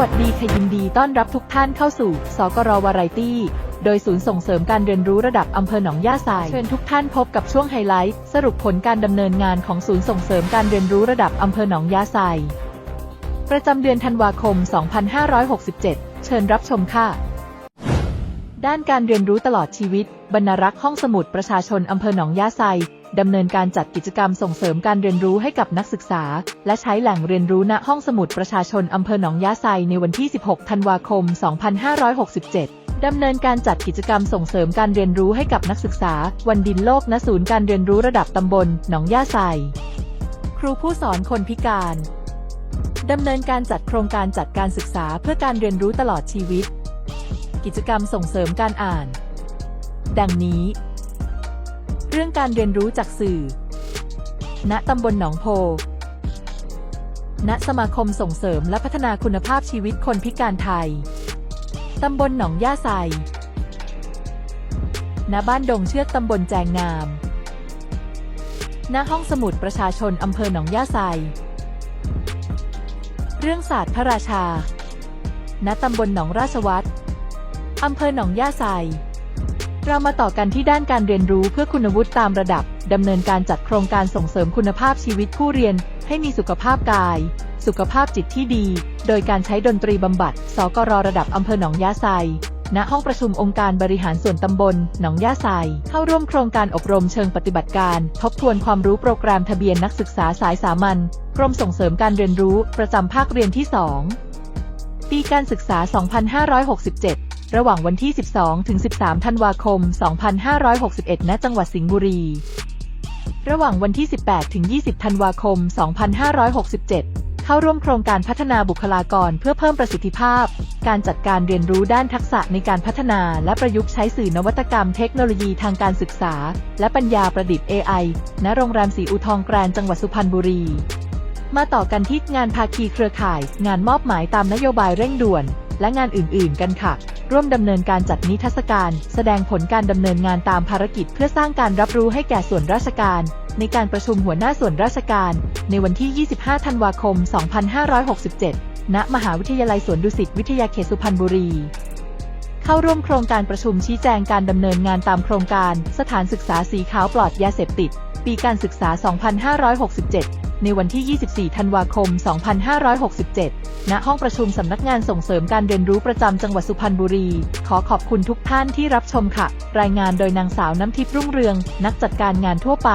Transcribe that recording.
วัสดีค่ะยินดีต้อนรับทุกท่านเข้าสู่ สกรวาไรตี้ โดยศูนย์ส่งเสริมการเรียนรู้ระดับอำเภอหนองย่าไซเชิญทุกท่านพบกับช่วงไฮไลท์ สรุปผลการดำเนินงานของศูนย์ส่งเสริมการเรียนรู้ระดับอำเภอหนองย่าไซประจำเดือนธันวาคม 2567 เชิญรับชมค่ะ ด้านการเรียนรู้ตลอดชีวิต บรรณรักษ์ห้องสมุดประชาชนอำเภอหนองย่าไซ ดำเนินการจัดกิจกรรมส่งเสริมการเรียนรู้ให้กับนักศึกษา และใช้แหล่งเรียนรู้ณห้องสมุดประชาชนอำเภอหนองยาไซในวันที่ 16 ธันวาคม 2567ดำเนินการจัดกิจกรรมส่งเสริมการเรียนรู้ให้กับนักศึกษา วันดินโลกณศูนย์การเรียนรู้ระดับตำบล หนองย่าไซครูผู้สอนคนพิการ ดำเนินการจัดโครงการจัดการศึกษาเพื่อการเรียนรู้ตลอดชีวิต กิจกรรมส่งเสริมการอ่าน ดังนี้ เรื่องการเรียนรู้จากสื่อ ณ ตำบลหนองโพ ณ สมาคมส่งเสริมและพัฒนาคุณภาพชีวิตคนพิการไทย ตำบลหนองย่าไซณ บ้านดงเชือกตำบลแจงงาม ณ ห้องสมุดประชาชนอำเภอหนองย่าไซ เรื่องศาสตร์พระราชา ณ ตำบลหนองราชวัตรอำเภอหนองย่าไซ เรามาต่อกันที่ด้านการเรียนรู้เพื่อคุณวุฒิตามระดับ ดำเนินการจัดโครงการส่งเสริมคุณภาพชีวิตผู้เรียน ให้มีสุขภาพกาย สุขภาพจิตที่ดี โดยการใช้ดนตรีบำบัด สกรระดับอำเภอหนองยาไซณห้องประชุมองค์การบริหารส่วนตำบล หนองย่าไซเข้าร่วมโครงการอบรมเชิงปฏิบัติการ ทบทวนความรู้โปรแกรมทะเบียนนักศึกษาสายสามัญกรมส่งเสริมการเรียนรู้ประจำภาคเรียนที่ 2 ปีการศึกษา 2567 ระหว่างวันที่ 12 ถึง 13 ธันวาคม 2561 ณ จังหวัดสิงห์บุรี ระหว่างวันที่ 18 ถึง 20 ธันวาคม 2567 เข้าร่วมโครงการพัฒนาบุคลากรเพื่อเพิ่มประสิทธิภาพ การจัดการเรียนรู้ด้านทักษะในการพัฒนาและประยุกต์ใช้สื่อนวัตกรรมเทคโนโลยีทางการศึกษา และปัญญาประดิษฐ์ AI ณ โรงแรมสีอุทองแกรนจังหวัดสุพรรณบุรีมาต่อกันที่งานภาคีเครือข่าย งานมอบหมายตามนโยบายเร่งด่วน และงานอื่น ๆ กันค่ะ ร่วมดำเนินการจัดนิทรรศการ แสดงผลการดำเนินงานตามภารกิจ เพื่อสร้างการรับรู้ให้แก่ส่วนราชการ ในการประชุมหัวหน้าส่วนราชการ ในวันที่ 25 ธันวาคม 2567 ณ มหาวิทยาลัยสวนดุสิตวิทยาเขตสุพรรณบุรี เข้าร่วมโครงการประชุมชี้แจงการดำเนินงานตามโครงการ สถานศึกษาสีขาวปลอดยาเสพติด ปีการศึกษา 2567 ในวันที่ 24 ธันวาคม 2567 ณ ห้องประชุมสำนักงานส่งเสริมการเรียนรู้ประจำจังหวัดสุพรรณบุรี ขอขอบคุณทุกท่านที่รับชมค่ะ รายงานโดยนางสาวน้ำทิพย์รุ่งเรือง นักจัดการงานทั่วไป